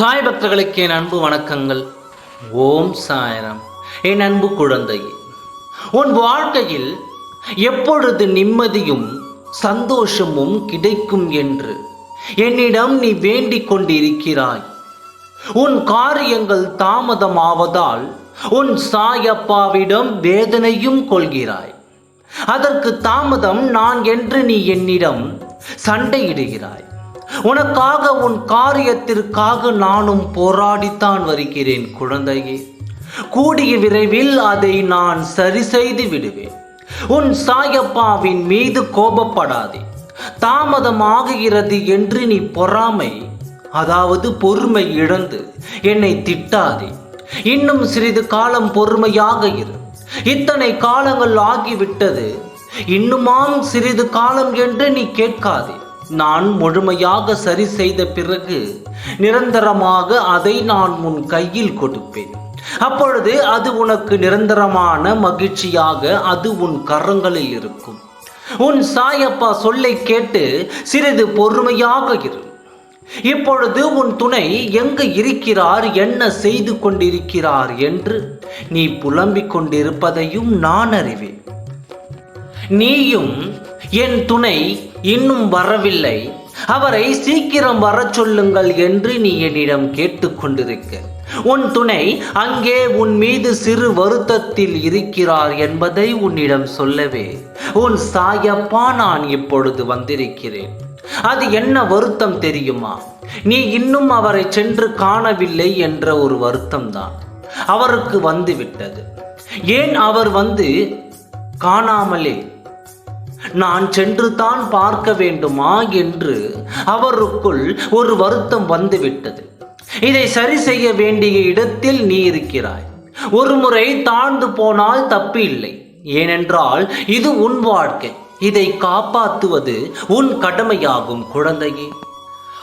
சாய் பக்தர்களுக்கு என் அன்பு வணக்கங்கள். ஓம் சாயரம். என் அன்பு குழந்தை உன் வாழ்க்கையில் எப்பொழுது நிம்மதியும் சந்தோஷமும் கிடைக்கும் என்று என்னிடம் நீ வேண்டிக் கொண்டிருக்கிறாய். உன் காரியங்கள் தாமதமாவதால் உன் சாயப்பாவிடம் வேதனையும் கொள்கிறாய். அதற்கு தாமதம் நான் என்று நீ என்னிடம் சண்டையிடுகிறாய். உனக்காக உன் காரியத்திற்காக நானும் போராடித்தான் வருகிறேன் குழந்தையே. கூடிய விரைவில் அதை நான் சரி செய்து விடுவேன். உன் சாயப்பாவின் மீது கோபப்படாதே. தாமதமாகுகிறது என்று நீ பொறாமை. அதாவது பொறுமை இழந்து என்னை திட்டாதே. இன்னும் சிறிது காலம் பொறுமையாக இரு. இத்தனை காலங்கள் ஆகிவிட்டது. இன்னுமாம் சிறிது காலம் என்று நீ கேட்காதே. நான் முழுமையாக சரி செய்த பிறகு நிரந்தரமாக அதை நான் உன் கையில் கொடுப்பேன். அப்பொழுது அது உனக்கு நிரந்தரமான மகிழ்ச்சியாக அது உன் கரங்களில் இருக்கும். உன் சாயப்பா சொல்லை கேட்டு சிறிது பொறுமையாக இரு. இப்பொழுது உன் துணை எங்கு இருக்கிறார் என்ன செய்து கொண்டிருக்கிறார் என்று நீ புலம்பிக் கொண்டிருப்பதையும் நான் அறிவேன். நீயும் என் துணை இன்னும் வரவில்லை. அவரை சீக்கிரம் வரச் சொல்லுங்கள் என்று நீ என்னிடம் கேட்டுக்கொண்டிருக்க உன் துணை அங்கே உன் மீது சிறு வருத்தத்தில் இருக்கிறார் என்பதை உன்னிடம் சொல்லவே. உன் சாயப்பா நான் இப்பொழுது வந்திருக்கிறேன். அது என்ன வருத்தம் தெரியுமா? நீ இன்னும் அவரை சென்று காணவில்லை என்ற ஒரு வருத்தம்தான். அவருக்கு வந்து விட்டது ஏன் அவர் வந்து காணாமலே? நான் சென்று தான் பார்க்க வேண்டுமா என்று அவருக்குள் ஒரு வருத்தம் வந்துவிட்டது. இதை சரி செய்ய வேண்டிய இடத்தில் நீ இருக்கிறாய். ஒரு முறை தாழ்ந்து போனால் தப்பு இல்லை. ஏனென்றால் இது உன் வாழ்க்கை. இதை காப்பாற்றுவது உன் கடமையாகும் குழந்தையே.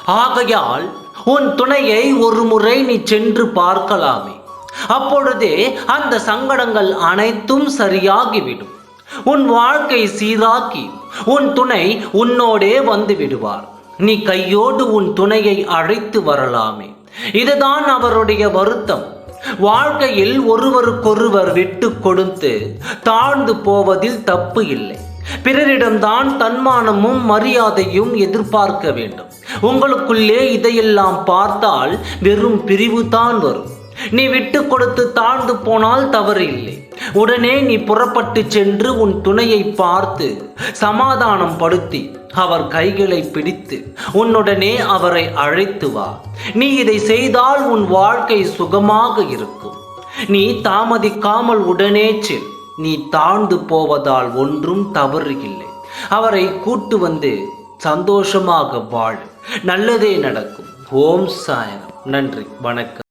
ஆகையால் உன் துணையை ஒரு முறை நீ சென்று பார்க்கலாமே. அப்பொழுதே அந்த சங்கடங்கள் அனைத்தும் சரியாகிவிடும். உன் வாழ்க்கை சீராக்கி உன் துணை உன்னோடே வந்து விடுவார். நீ கையோடு உன் துணையை அழைத்து வரலாமே. இதுதான் அவருடைய வருத்தம். வாழ்க்கையில் ஒருவருக்கொருவர் விட்டு கொடுத்து தாழ்ந்து போவதில் தப்பு இல்லை. பிறரிடம்தான் தன்மானமும் மரியாதையும் எதிர்பார்க்க வேண்டும். உங்களுக்குள்ளே இதையெல்லாம் பார்த்தால் வெறும் பிரிவு தான் வரும். நீ விட்டு கொடுத்து தாழ்ந்து போனால் தவறு இல்லை உடனே நீ புறப்பட்டு சென்று உன் துணையை பார்த்து சமாதானம் படுத்தி அவர் கைகளை பிடித்து உன்னுடனே அவரை அழைத்து வா. நீ இதை செய்தால் உன் வாழ்க்கை சுகமாக இருக்கும். நீ தாமதிக்காமல் உடனே செல். நீ தாழ்ந்து போவதால் ஒன்றும் தவறு இல்லை அவரை கூட்டு வந்து சந்தோஷமாக வாழ். நல்லதே நடக்கும். ஓம் சாயனம் நன்றி. வணக்கம்.